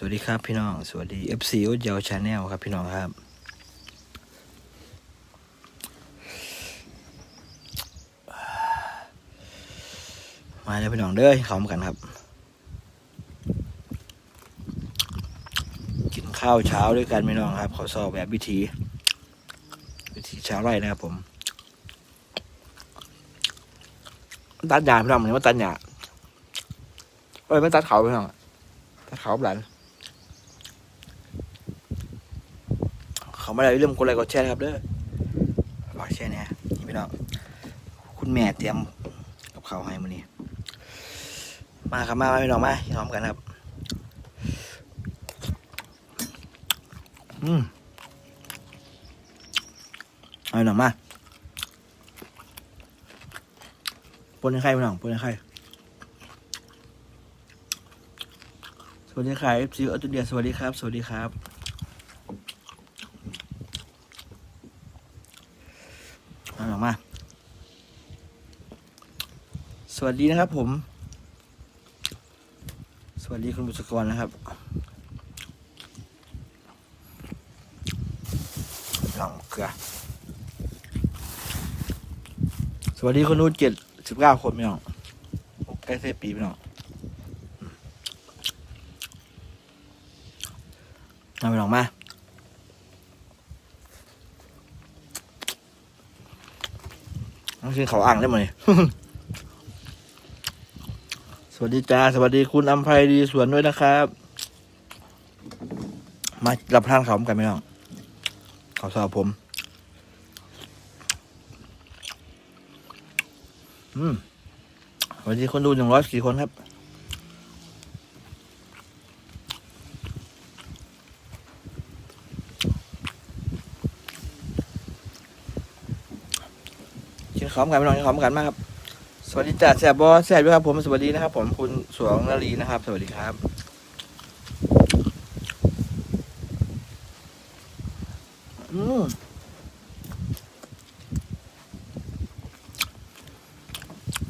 สวัสดีครับพี่น้อง สวัสดี FC โอ๊ตเยาวชาแนลครับพี่น้องครับ มาแล้วพี่น้องเด้อเข้ามากันครับ กินข้าวเช้าด้วยกันพี่น้องครับขอสอบแบบวิธีวิธีเช้าไรนะครับผมตัดยาพี่น้องมันว่าตัดยาเอ้ยไม่ตัดเขาพี่น้องถ้าเขาหลัน เขาไม่ได้เรื่องกดไลค์กดแชร์ครับเด้อฝากแชร์เนี่ยนี่พี่น้องคุณแม่เตรียมกับเขาให้มื้อนี้มาครับมามาพี่น้องมาพร้อมกันครับ อืมเอาพี่น้องมาปนให้ใครพี่น้องปนให้ใครสวัสดีครับเอฟซีออสเตรเลียสวัสดีครับ สวัสดีครับมาออกมา สวัสดีนะครับผม สวัสดีคุณบุษกรนะครับลองเกลือสวัสดีคุณนุ่นเจ็ดสิบเก้าคนพี่น้องใกล้เซปีพี่น้องเอาไปลองมาต้องกินเขาอ่างได้ไหม วัสดีจ้าสวัสดีคุณอัมภัยดีสวนด้วยนะครับ มารับทานเขาวกันไหมน้องเขาวสอบผม อืมสวัสดีคนดูหนึ่งร้อยสี่คนครับกินข้าวกันไปลองกินข้าวกันมากครับ สวัสดีจ่าแสบบอแสบด้วยครับผมสวัสดีนะครับ ผมคุณสวงนารีนะครับ สวัสดีครับ อืม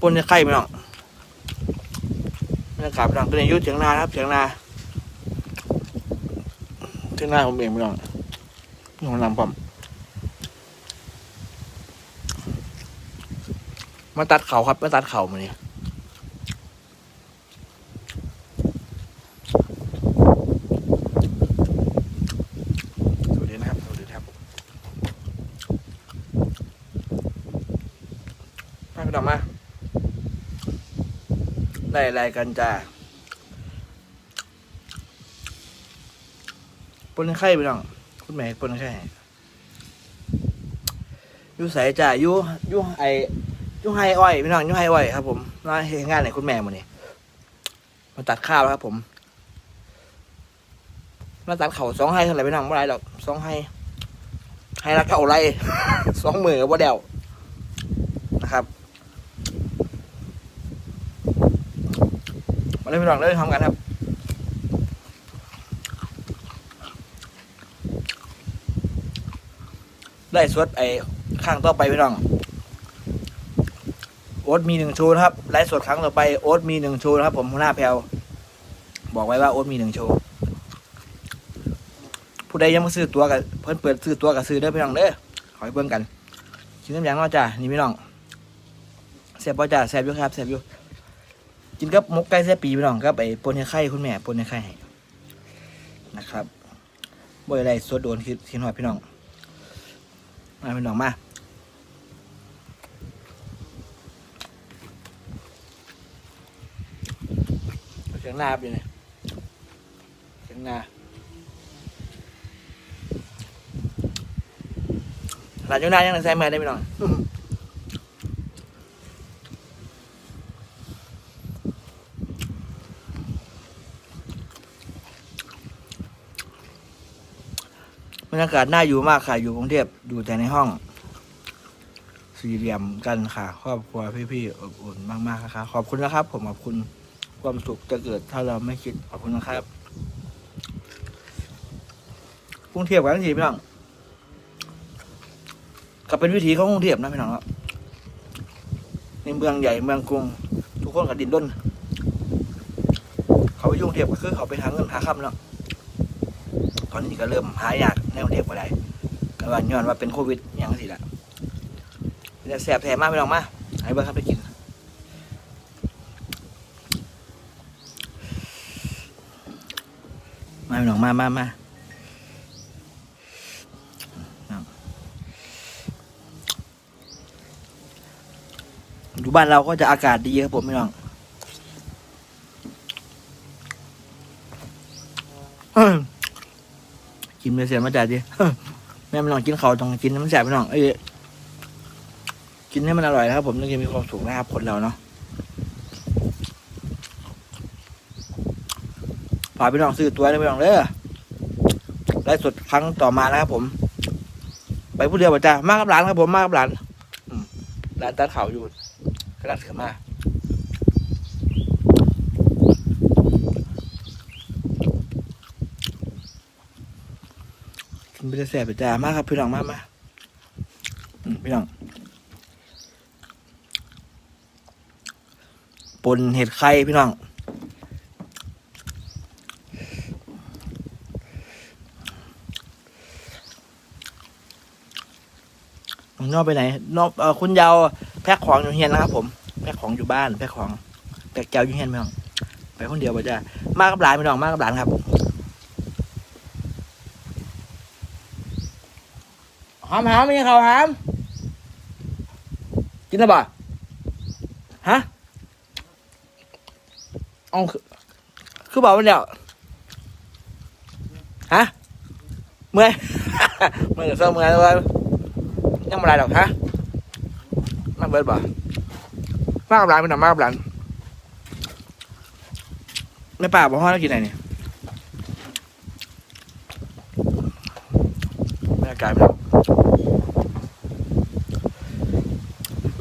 ปนจะไข่ไปน้องบรรยากาศไปน้องเป็นอายุเถียงนาครับเถียงนาเถียงนาผมเองไปน้องนี่ของนำผม มาตัดเขาครับมาตัดเขามาเนี่ยสวัสดีนะครับสวัสดีครับมาพี่ดอกมา ได้อะไรกันจ้าปนไข่ไปน้องคุณแม่ปนไข่ยู่ใส่จ้าอยู่ยู่ไอ ยุ่งไฮอ้อยพี่น้องยุ่งไฮอ้อยครับผมมาเฮ็ดงานในคุณแม่มานี่มาตัดข้าวครับผมมาตัดเข่าสองไฮเท่าไหร่พี่น้องไม่ไรหรอกสองไฮไฮละเท่าไรสองหมื่นกับว่าเดียวนะครับมาเลยพี่น้องเริ่มทำกันครับได้สวดไอ้ข้างต่อไปพี่น้อง อ๊ตมีหนึ่งโชว์นะครับไลฟ์สดครั้งต่อไปโอ๊ตมีหนึ่งโชว์นะครับ ผมหัวหน้าแพลวบอกไว้ว่าโอ๊ตมีหนึ่งโชว์ผู้ใดยังไม่ซื้อตัวกับเพิ่นเปิดซื้อตัวกับซื้อเด้อพี่น้องเด้อขอให้เบิ่งกันกินน้ำยางเนาะจ้านี่พี่น้องแซ่บป่จ้าแซ่บอยู่ครับแซ่บอยู่กินกับมกไก่แซ่บปีพี่น้องครับไอ้ปนให้ไข่คุณแม่ปนให้ไข้นะครับบ่ได้สดโดนคิดคิดหอดพี่น้องมาพี่น้องมา สียงนาบอยู่เนี่ยเสียงนาหลานอยูนายังใส่แม่ได้ไหมน้องบรรยากาศน่าอยู่มากค่ะ อยู่กรุงเทพอยู่แต่ในห้อง สี่เหลี่ยมกันค่ะ ครอบครัวพี่ๆอบอุ่นมากๆนะคะขอบคุณนะครับ ผมขอบคุณ ความสุขจะเกิดถ้าเราไม่คิดขอบคุณนะครับกรุงเทพกันสิพี่น้องกลับเป็นวิถีของกรุงเทพนะพี่น้องครับในเมืองใหญ่เมืองกรุง ทุกคนกับดินด้น เขาไปยุ่งเทพก็คือเขาไปหาเงินหาคำเนาะตอนนี้ก็เริ่มหายากในกรุงเทพก็ได้ก็ว่าย้อนว่าเป็นโควิดอย่างสิละเนี่ยแสบแสบมากพี่น้องมาให้เบิ้งครับไปกิน มาพี่น้องมามามาอยู่บ้านเราก็จะอากาศดีครับผมพี่น้องกินไปเสียมาจ่ายดิแม่ไม่ลองกินเขาวต้องกินให้มันแสบพี่น้องเอ้ยกินให้มันอร่อยนะครับผมถึงจะมีความสุขนะครับคนเราเนาะ ฝากพี่น้องซื้อตัวนะพี่น้องเด้อได้สดครั้งต่อมานะครับผม ไปผู้เดียวป่ะจ้ามากับหลานครับผมมากับหลานหลานตัดเขาอยู่กระดาษเสือมากินไปแสบไปจ้ามากครับพี่น้องมากมาพี่น้องปนเห็ดไข่พี่น้อง น้อกไปไหนนอกเออคุณยาวแพ็คของอยู่เฮียนนะครับผมแพ็คของอยู่บ้านแพ็คของแพ็คเจ้าอยู่เฮียนพี่น้องไปคนเดียวไปจ้ามากับหลานพี่น้องมากับหลานครับหอมหอมมีเขาหอมกินได้ป่ะฮะเอาคือคือบอกว่าเดี๋ยวฮะเมื่อยเมื่อยเศร้าเมื่อยแล้ว ยังไม่ไรหรอกฮะมาเบิดบ่มากกับร้านเป็นหนัมากกับร้านไม่ป่าบอกว่าเรากินอะไรเนี่ยบรรยากาศเป็น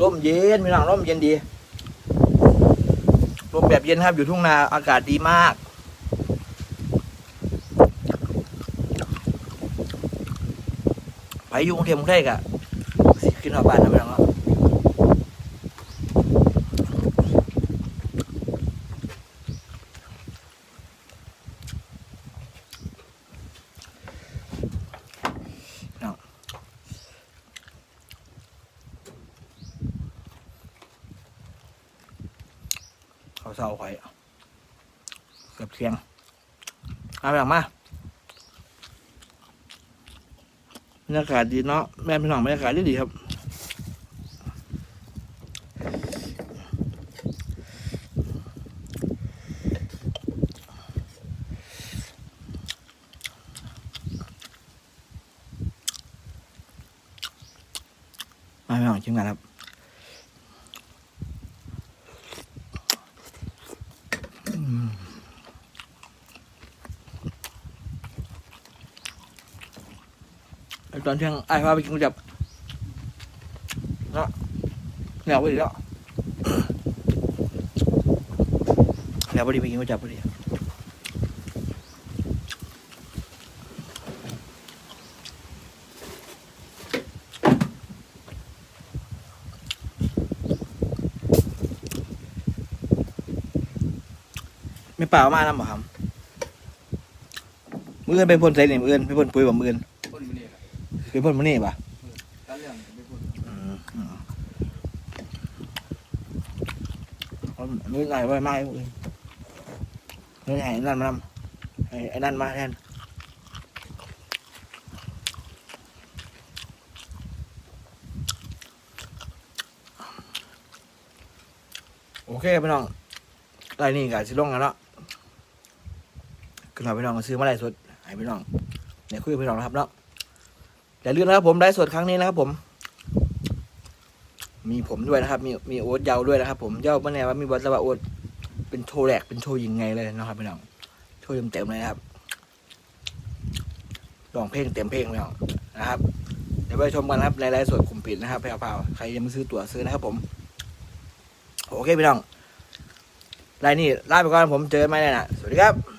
ร่มเย็นพี่น้องร่มเย็นดีลมแบบเย็นครับอยู่ทุ่งนาอากาศดีมากไปยู่งเทพกรุงเทพกะ ขึ้นหอบ้านนะพี่น้องเนาะเขาเศร้าไข่เกือบเที่ยงเอาไปหลังมาบรรยากาศดีเนาะแม่พี่น้องบรรยากาศดีดีครับ มาพี่น้องชิมกันครับตอนเที่ยงไอ้าพาไปกินก๋วยจับเนาะแนวพอดีแล้วแนวพอดีไปกินก๋วยจับพอดี เปล่ามาแล้วเหรอครับมือเอินเป็นพลใส่เนี่ยมือเอินเป็นพลปุ๋ยบ่มือเอินคนมันนี่ครับเป็นพลมันนี่ป่ะตั้งเรื่องเป็นคนอืมอืมเอามือไหนไว้ไม่มือมือไหนนั่นมานำไอ้ไอ้นั่นมาแทนโอเคพี่น้องไรนี่กับสิลงกันเน คือเราพี่น้องก็ซื้อมาไล่สดให้พี่น้องเดี๋ยคุยกับพี่น้องนะครับเนาะอย่าลืมนะครับผมไลฟ์สดครั้งนี้นะครับผม มีผมด้วยนะครับ มีมีโอ๊ตเยาวด้วยนะครับ ผมเยาวไม่แน่ว่ามีบอลสวะโอ๊ตเป็นโชว์แรกเป็นโชว์ยิงไงเลยนะครับพี่น้องโชว์เต็มๆเลยนะครับลองเพลงเต็มเพลงพี่น้องนะครับเดี๋ยวไปชมกันนะครับในไลฟ์สดกลุ่มปิดนะครับแพรวๆใครยังไม่ซื้อตั๋วซื้อนะครับผม โอเคพี่น้องไลน์นี่ลาไปก่อนผมเจอกันใหม่แน่นะสวัสดีครับ